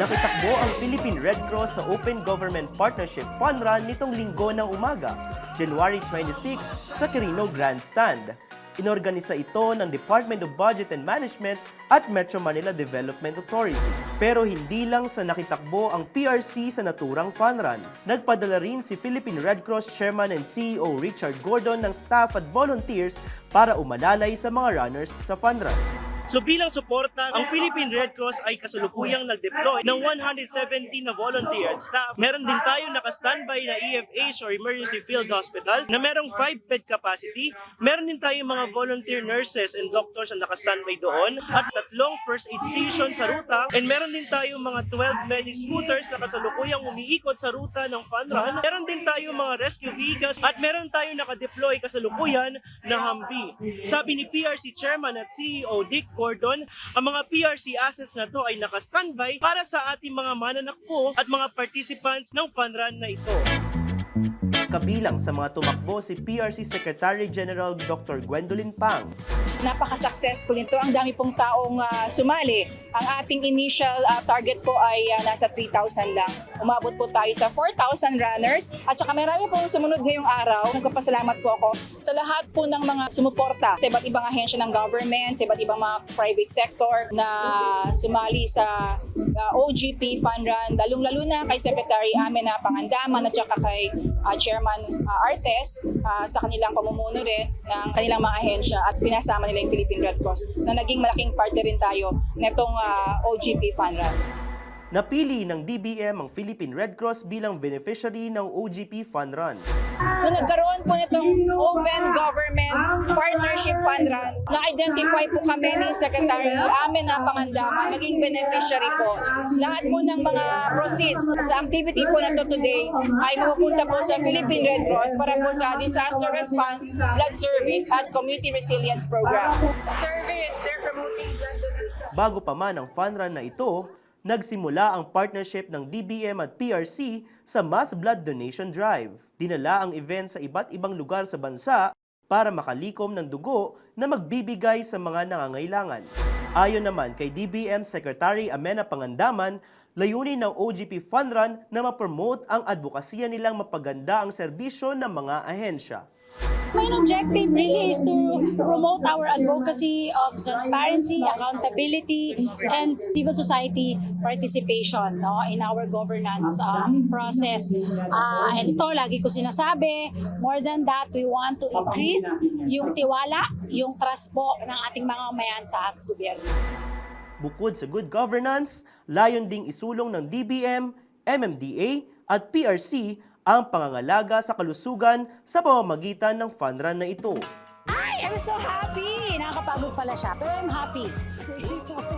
Nakitakbo ang Philippine Red Cross sa Open Government Partnership Fun Run nitong linggo ng umaga, January 26 sa Quirino Grandstand. Inorganisa ito ng Department of Budget and Management at Metro Manila Development Authority. Pero hindi lang sa nakitakbo ang PRC sa naturang fun run. Nagpadala rin si Philippine Red Cross Chairman and CEO Richard Gordon ng staff at volunteers para umalalay sa mga runners sa fun run. So bilang suporta, ang Philippine Red Cross ay kasalukuyang nag-deploy ng 117 na volunteer staff. Meron din tayo naka-standby na EFH or Emergency Field Hospital na merong 5 bed capacity. Meron din tayo mga volunteer nurses and doctors na naka-standby doon at tatlong first aid station sa ruta. And meron din tayo mga 12 medic scooters na kasalukuyang umiikot sa ruta ng fun run. Meron din tayo mga rescue vehicles at meron tayo naka-deploy kasalukuyan na Humvee. Sabi ni PRC Chairman at CEO Dick Gordon, ang mga PRC assets na to ay naka-standby para sa ating mga mananakpo at mga participants ng fun run na ito. Kabilang sa mga tumakbo si PRC Secretary General Dr. Gwendolyn Pang, napaka-successful nito. Ang dami pong taong ah, sumali. Ang ating initial ah, target po ay ah, nasa 3,000 lang. Umabot po tayo sa 4,000 runners. At saka marami pong sumunod ngayong araw. Nagpapasalamat po ako sa lahat po ng mga sumuporta sa iba't ibang ahensya ng government, sa iba't ibang mga private sector na sumali sa ah, OGP Fun Run. Lalong-lalo na kay Secretary Amena Pangandaman at saka kay ah, Chairman ah, Artes ah, sa kanilang pamumuno rin ng kanilang mga ahensya at pinasama nila yung Philippine Red Cross na naging malaking partner rin tayo netong ah, OGP Fun Run. Napili ng DBM ang Philippine Red Cross bilang beneficiary ng OGP Fun Run. Nung nagkaroon po nitong Open Government Partnership Fund Run, na-identify po kami ni Secretary Amen na Pangandaman, naging beneficiary po. Lahat po ng mga proceeds sa activity po na to today ay mapupunta po sa Philippine Red Cross para po sa Disaster Response, Blood Service at Community Resilience Program. service, they're promoting blood donation. Bago pa man ang fun run na ito, nagsimula ang partnership ng DBM at PRC sa Mass Blood Donation Drive. Dinala ang event sa iba't ibang lugar sa bansa para makalikom ng dugo na magbibigay sa mga nangangailangan. Ayon naman kay DBM Secretary Amena Pangandaman, layunin ng OGP Fun Run na ma-promote ang advokasya nilang mapaganda ang serbisyo ng mga ahensya. Main objective really is to promote our advocacy of transparency, accountability, and civil society participation no, in our governance um, process. Uh, and ito, lagi ko sinasabi, more than that, we want to increase yung tiwala, yung trust po ng ating mga mayan sa ating gobyerno. Bukod sa good governance, layon ding isulong ng DBM, MMDA at PRC ang pangangalaga sa kalusugan sa pamamagitan ng fun run na ito. Ay, I'm so happy! Nakakapagod pala siya, pero I'm happy.